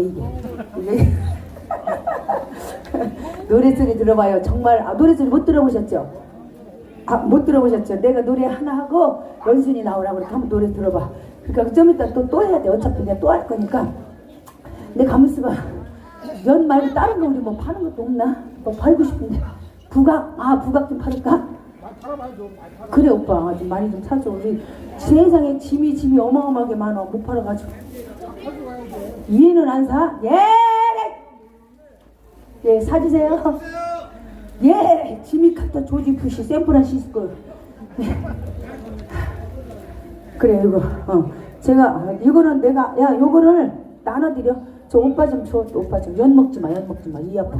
이게 네. 이게 노래 소리 들어봐요. 정말 아, 노래 소리 못 들어보셨죠? 아, 못 들어보셨죠? 내가 노래 하나 하고 연순이 나오라고 이렇게 한번 노래 들어봐. 그러니까 좀 이따 또, 또 해야 돼. 어차피 내가 또 할 거니까. 내 가만있어 봐. 연 말고 다른 거 우리 뭐 파는 것도 없나? 뭐 팔고 싶은데. 부각? 아, 부각 좀 팔을까? 그래, 오빠. 좀 많이 좀 사줘. 우리 세상에 짐이 짐이 어마어마하게 많아. 못 팔아가지고. 이해는 안 사? 예! 예, 사주세요. 예, 지미 카타 조지 푸시 샌프란시스코. 네. 그래 이거 어 제가 아, 이거는 내가 야 요거를 나눠드려 저 오빠 좀 줘 오빠 좀 연 먹지 마 연 먹지 마 이 아파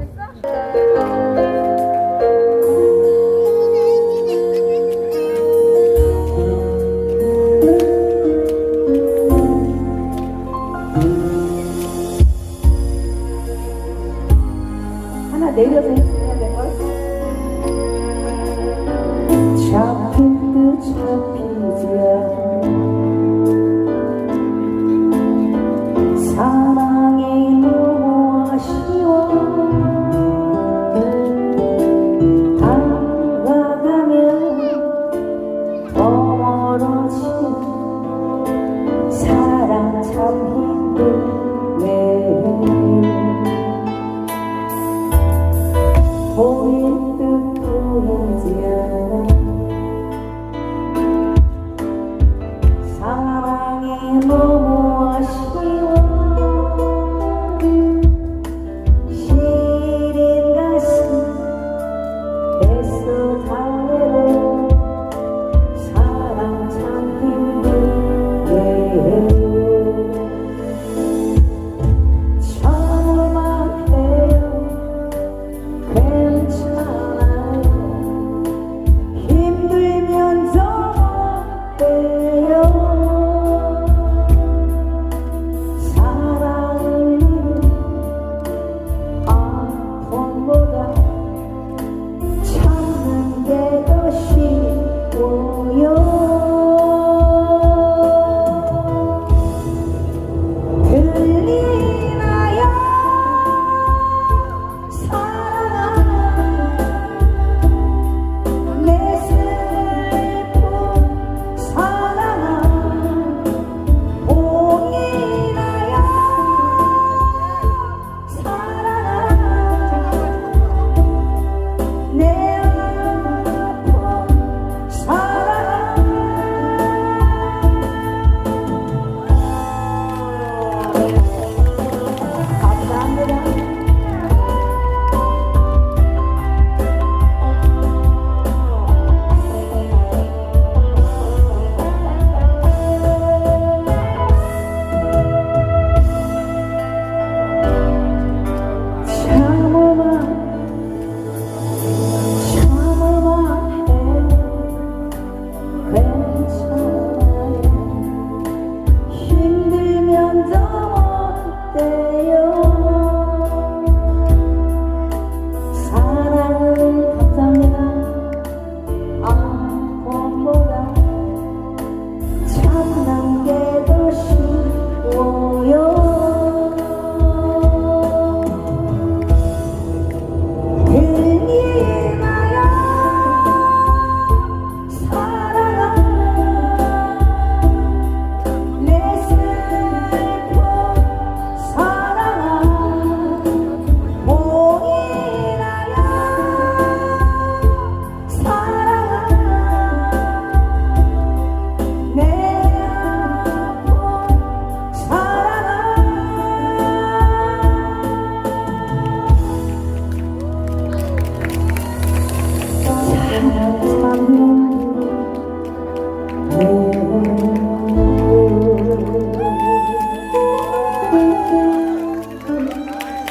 사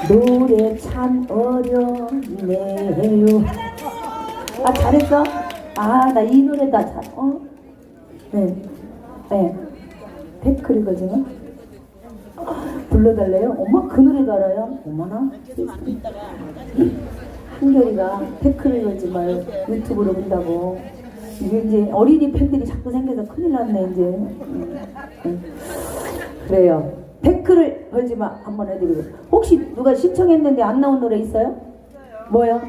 노래 참 어렵네요. 아 잘했어? 아 나 이 노래 다 잘. 어? 네, 네. 태클이거든요. 불러달래요? 엄마 그 노래도 알아요? 어머나. 한결이가 태클을 걸지 말 유튜브로 본다고. 이게 이제 어린이 팬들이 자꾸 생겨서 큰일 났네 이제. 음, 음. 그래요. 태클을 걸지 마 한번 해드리고. 혹시 누가 신청했는데 안 나온 노래 있어요? 뭐요?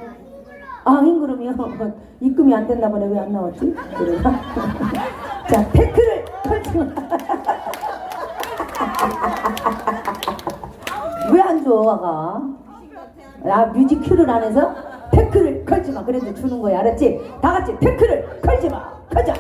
아 흰구름이요? 입금이 안 됐나 보네. 왜 안 나왔지? 그래 자 태클을 펼치마. 왜안줘 아가 아 뮤직큐를 안 해서 태클을 걸지 마. 그래도 주는 거야. 알았지? 다 같이 태클을 걸지마. 가자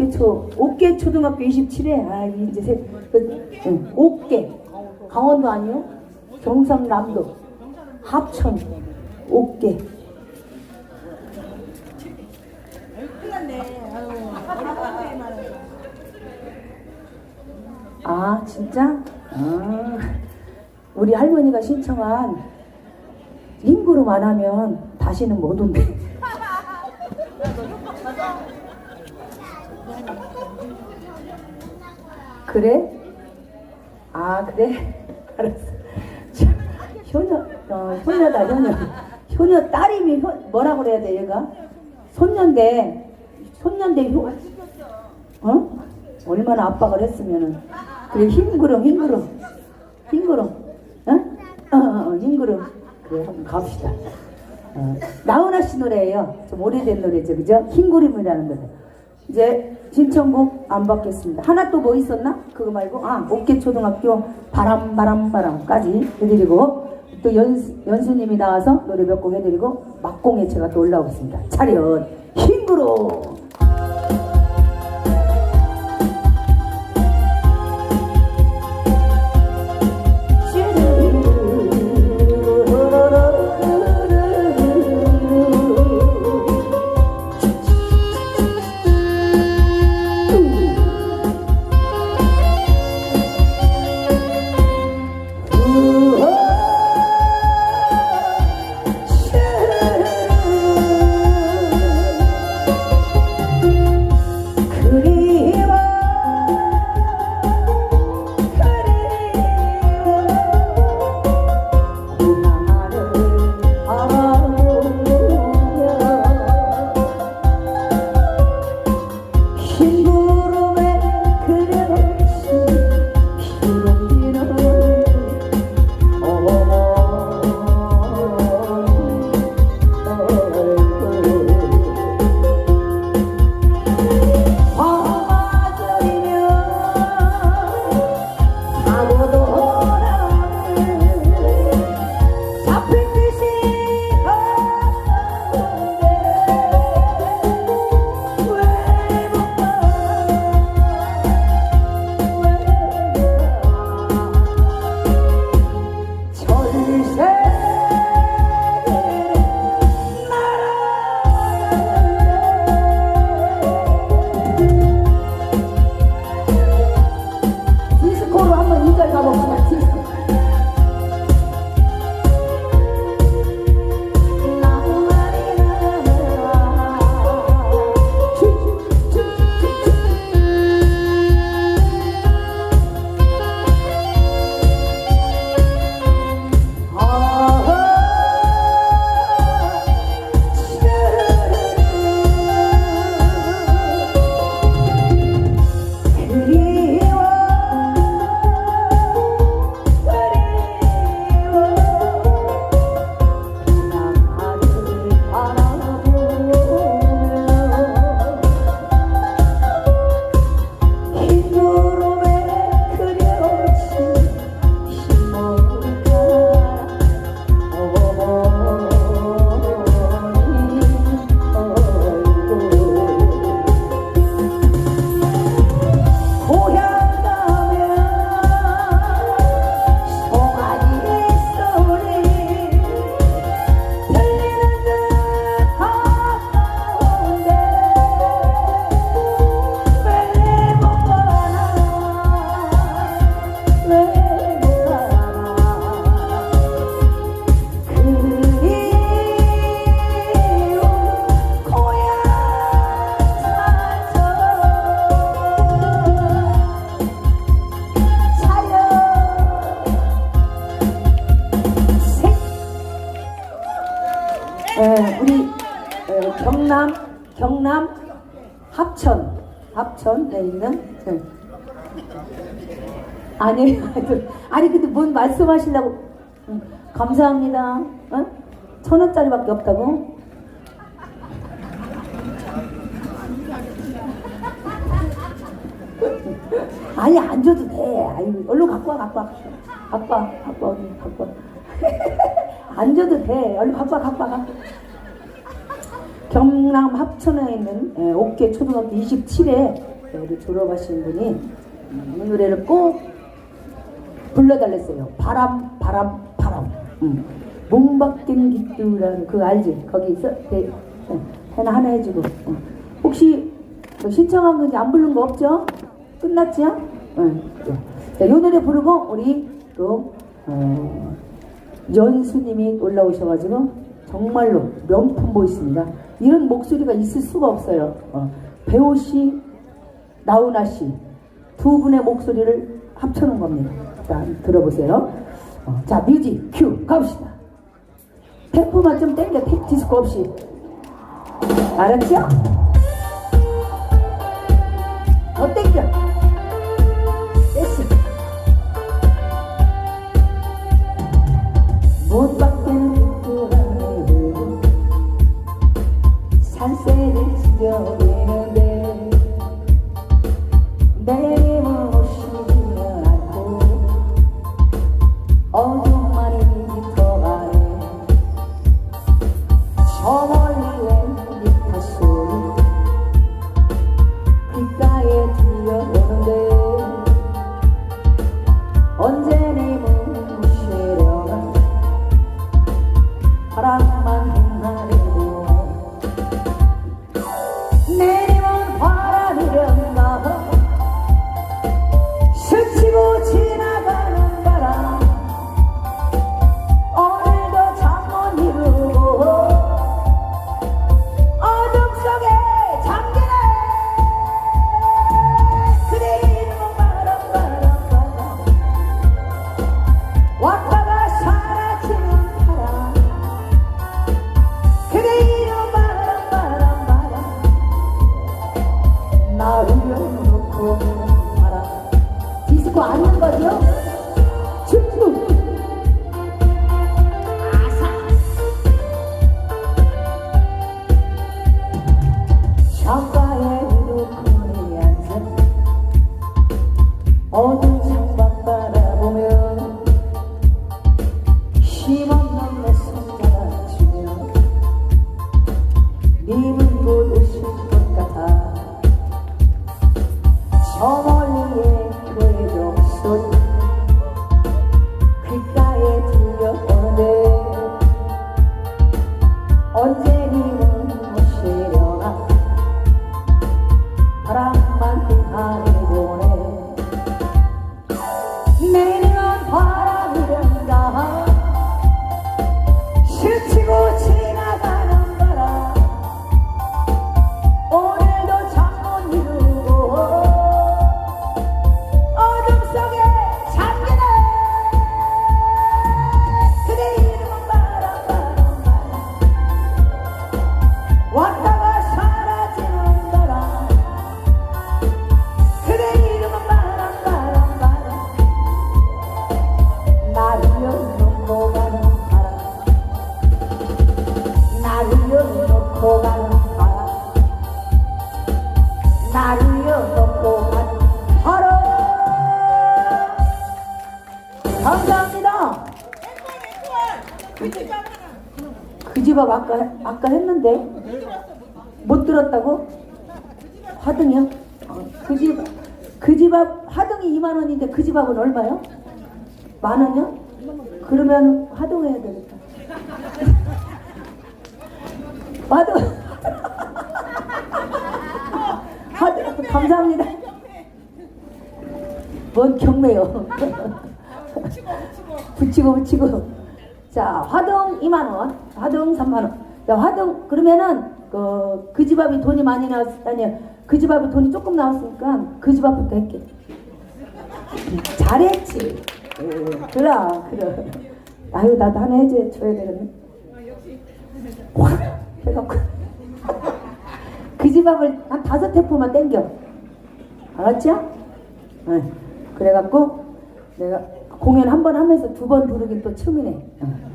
옥계초, 옥계 초등학교 27회. 아, 이제 세, 그, 응, 옥계. 강원도 아니요? 경상남도. 합천. 옥계. 아, 진짜? 아, 우리 할머니가 신청한 링구로 말하면 다시는 못 온대. 그래? 아 그래? 알았어. 자, 효녀, 어, 효녀다 효녀. 효녀 딸이면 효, 뭐라 그래야 돼 얘가? 손녀인데 손녀인데 효, 어? 얼마나 압박을 했으면은 그래 힘그름 힘그름 힘그름, 어? 어, 어, 어 힘그름. 그래 한번 갑시다. 어, 나훈아 씨 노래예요. 좀 오래된 노래죠, 그죠? 흰구름이라는 노래. 이제 신청곡 안 받겠습니다. 하나 또 뭐 있었나? 그거 말고 아 옥계초등학교 바람 바람 바람까지 해드리고 또 연수, 연수님이 나와서 노래 몇 곡 해드리고 막공에 제가 또 올라오겠습니다. 차렷 흰구름 아니 아니 근데 뭔 말씀하시려고. 응, 감사합니다. 어? 천 원짜리밖에 없다고? 아니 안 줘도 돼. 아유 얼른 갖고 와 갖고 와. 갖고 와 갖고 와 갖고 와. 안 줘도 돼. 얼른 갖고 와 갖고 와 갖고 와. 경남 합천에 있는 예, 옥계 초등학교 27회 우리 졸업하신 분이 음, 이 노래를 꼭 불러달랬어요. 바람, 바람, 바람. 음. 몸 바뀐 깃두라는 그 알지? 거기 있어? 네. 어, 하나 하나 해주고. 어. 혹시 뭐 신청한 건지 안 부른 거 없죠? 끝났지요? 응. 그래. 자, 이 노래 부르고 우리 또 어, 연수님이 올라오셔가지고 정말로 명품 보이십니다. 이런 목소리가 있을 수가 없어요. 어, 배우 씨, 나훈아 씨 두 분의 목소리를 합쳐놓은 겁니다. 자, 들어보세요. 어, 자, 뮤직 큐 가봅시다. 템포만 좀 땡겨, 텍 디스코 없이. 알았죠? 더 땡겨. 그집앞 아까 아까 했는데 못 들었다고? 화등이요? 어, 그 집, 그 집 앞, 화등이 2만 원인데 그 집 앞은 얼마요? 만 원이요? 그러면 화동해야 되겠다. 화동. 화동, 감사합니다. 뭔 경매요? 붙이고 붙이고. 자, 화동 2만 원, 화동 3만 원. 자, 화동 그러면은 그, 그 집 앞이 돈이 많이 나왔다니 그집 앞이 돈이 조금 나왔으니까 그 집 앞부터 할게. 잘했지. 예, 그래, 그래. 아유, 나도 하나 해줘야 줘야 되겠네. 확 해갖고 그 집 앞을 한 다섯 테프만 땡겨 알았죠? 네. 그래갖고 내가 공연 한 번 하면서 두 번 부르긴 또 처음이네. 어.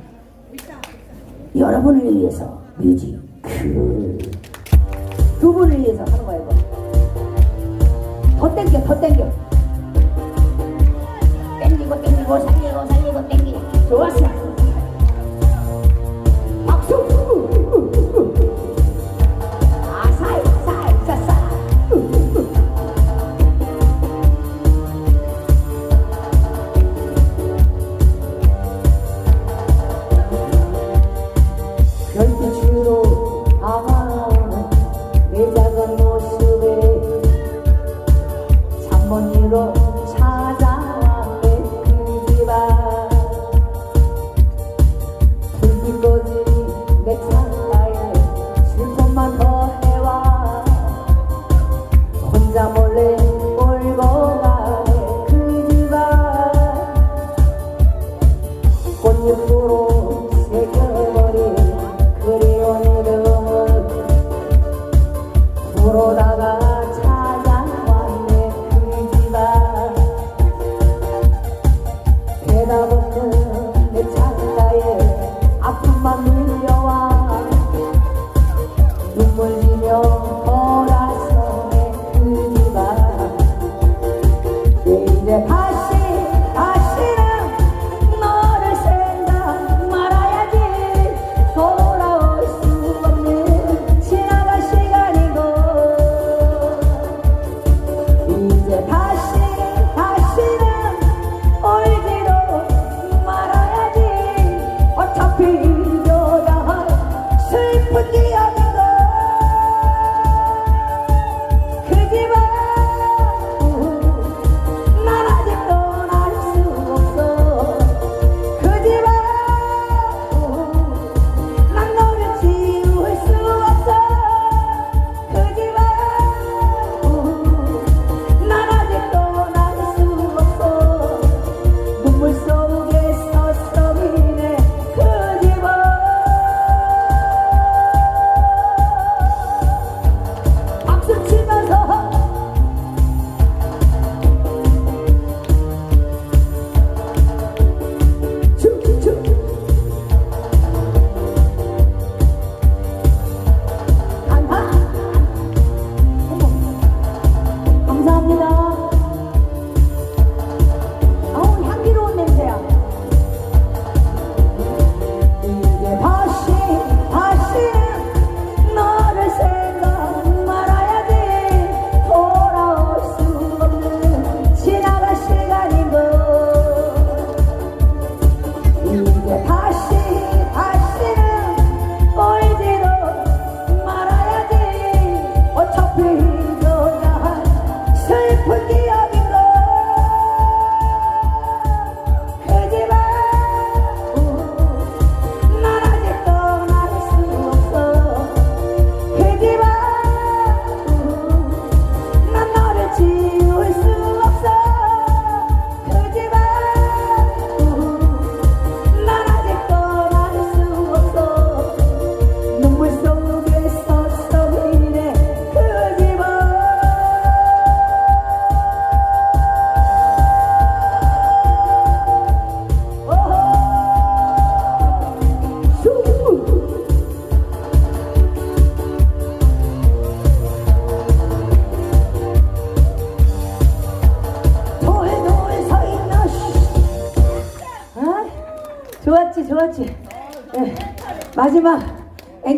여러분을 위해서 뮤직 두 분을 위해서 하는 거야 이거. 더 땡겨 더 땡겨. 땡기고 땡기고 살리고 살리고 땡기고 좋았어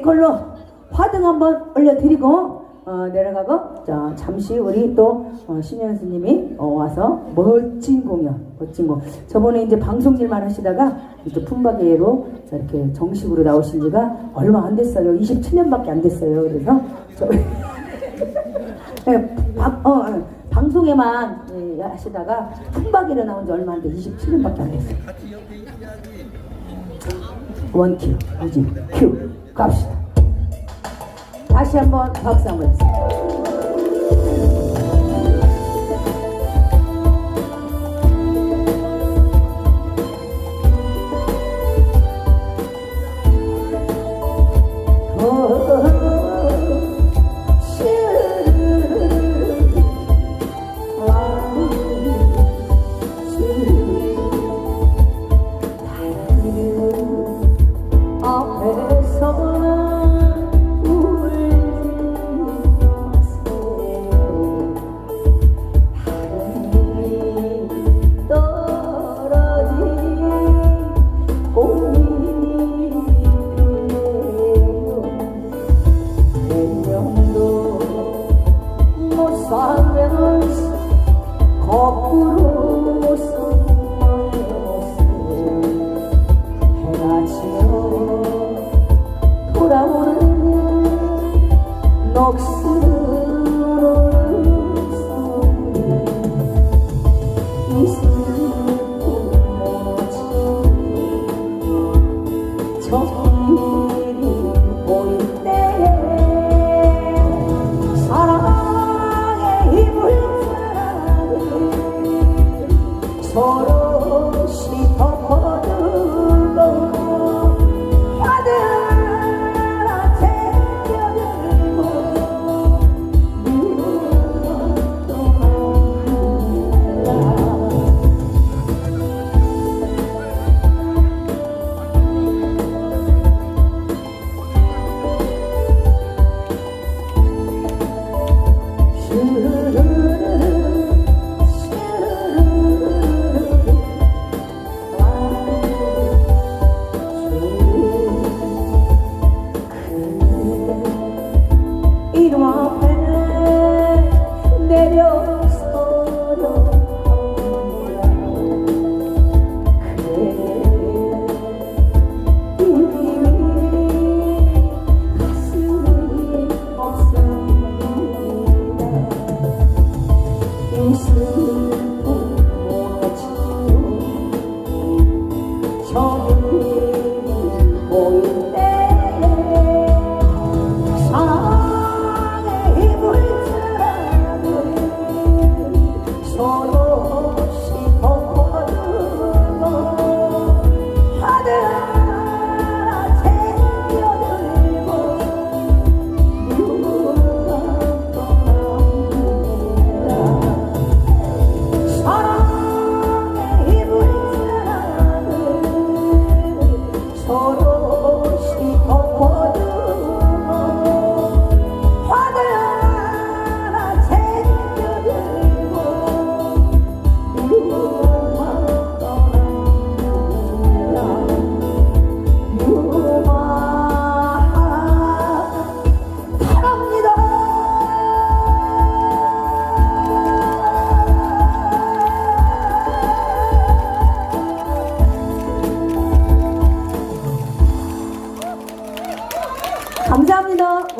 앵콜로 화등 한번 올려드리고 어, 내려가고 자, 잠시 우리 또 어, 신현 스님이 어, 와서 멋진 공연 멋진 공 저번에 이제 방송 일만 하시다가 또 품바게로 자, 이렇게 정식으로 나오신 지가 얼마 안 됐어요 27년밖에 안 됐어요 그래서 저 네, 방, 어, 어, 방송에만 예, 하시다가 품바기로 나온 지 얼마 안 돼. 27년밖에 안 됐어요. 원큐, 무지, 큐. 갑시다. 다시 한번 박수 한번 주세요. 울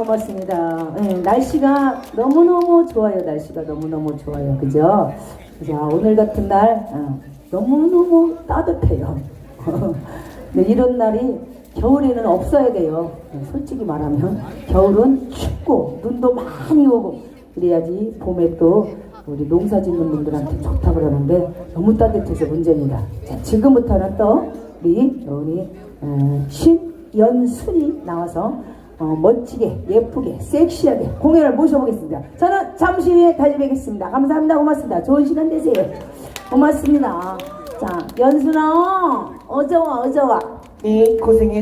고맙습니다. 네, 날씨가 너무너무 좋아요. 날씨가 너무너무 좋아요. 그죠? 자, 오늘 같은 날 어, 너무너무 따뜻해요. 네, 이런 날이 겨울에는 없어야 돼요. 네, 솔직히 말하면 겨울은 춥고 눈도 많이 오고 그래야지 봄에 또 우리 농사 짓는 분들한테 좋다 그러는데 너무 따뜻해서 문제입니다. 자, 지금부터는 또 우리 우리 어, 신 연순이 나와서 어, 멋지게 예쁘게 섹시하게 공연을 모셔보겠습니다. 저는 잠시 후에 다시 뵙겠습니다. 감사합니다. 고맙습니다. 좋은 시간 되세요. 고맙습니다. 자, 연순아 어서 와 어서 와. 네, 고생했습니다.